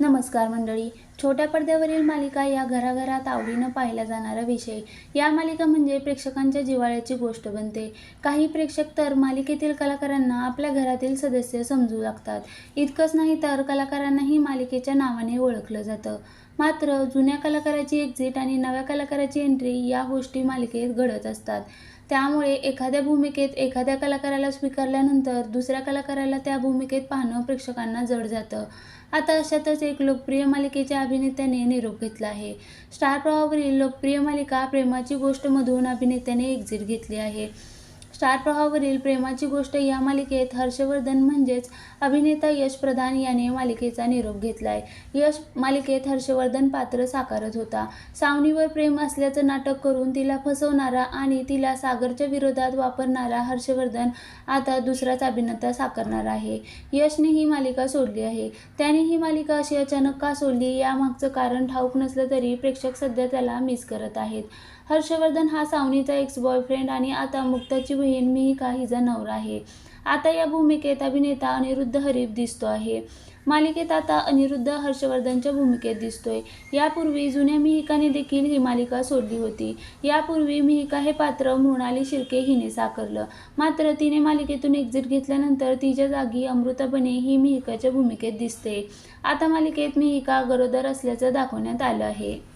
नमस्कार मंडळी. छोट्या पडद्यावरील मालिका या घराघरात आवडीनं पाहिला जाणारा विषय. या मालिका म्हणजे प्रेक्षकांच्या जिव्हाळ्याची गोष्ट बनते. काही प्रेक्षक तर मालिकेतील कलाकारांना आपल्या घरातील सदस्य समजू लागतात. इतकंच नाही तर कलाकारांनाही मालिकेच्या नावाने ओळखलं जातं. मात्र जुन्या कलाकाराची एक्झिट आणि नव्या कलाकाराची एंट्री या गोष्टी मालिकेत घडत असतात. त्यामुळे एखाद्या भूमिकेत एखाद्या कलाकाराला स्वीकारल्यानंतर दुसऱ्या कलाकाराला त्या भूमिकेत पाहणं प्रेक्षकांना जड जातं. आता अशातच एक लोकप्रिय मालिकेच्या अभिनेत्याने निरोप घेतला आहे. स्टार प्रवाहावरील लोकप्रिय मालिका प्रेमाची गोष्टमधून अभिनेत्याने एक्झिट घेतली आहे. स्टार प्रवाहावरील प्रेमाची गोष्ट या मालिकेत हर्षवर्धन म्हणजेच अभिनेता यश प्रधान याने मालिकेचा निरोप घेतलाय. यश मालिकेत हर्षवर्धन पात्र साकारत होता. सावनीवर प्रेम असल्याचं नाटक करून तिला फसवणारा आणि तिला सागरच्या विरोधात वापरणारा हर्षवर्धन आता दुसराच अभिनेता साकारणार आहे. यशने ही मालिका सोडली आहे. त्याने ही मालिका अशी अचानक का सोडली यामागचं कारण ठाऊक नसलं तरी प्रेक्षक सध्या त्याला मिस करत आहेत. हर्षवर्धन हा सावनीचा एक्स बॉयफ्रेंड आणि आता मुक्ताची बहीण मिहिका हिचा नवरा आहे. आता या भूमिकेत अभिनेता अनिरुद्ध हरीफ दिसतो आहे. मालिकेत आता अनिरुद्ध हर्षवर्धनच्या भूमिकेत दिसतोय. यापूर्वी जुन्या मिहिकाने देखील ही मालिका सोडली होती. यापूर्वी मिहिका हे पात्र मृणाली शिर्के हिने साकारलं. मात्र तिने मालिकेतून एक्झिट घेतल्यानंतर तिच्या जागी अमृता बने ही मिहिकाच्या भूमिकेत दिसते. आता मालिकेत मिहिका गरोदर असल्याचं दाखवण्यात आलं आहे.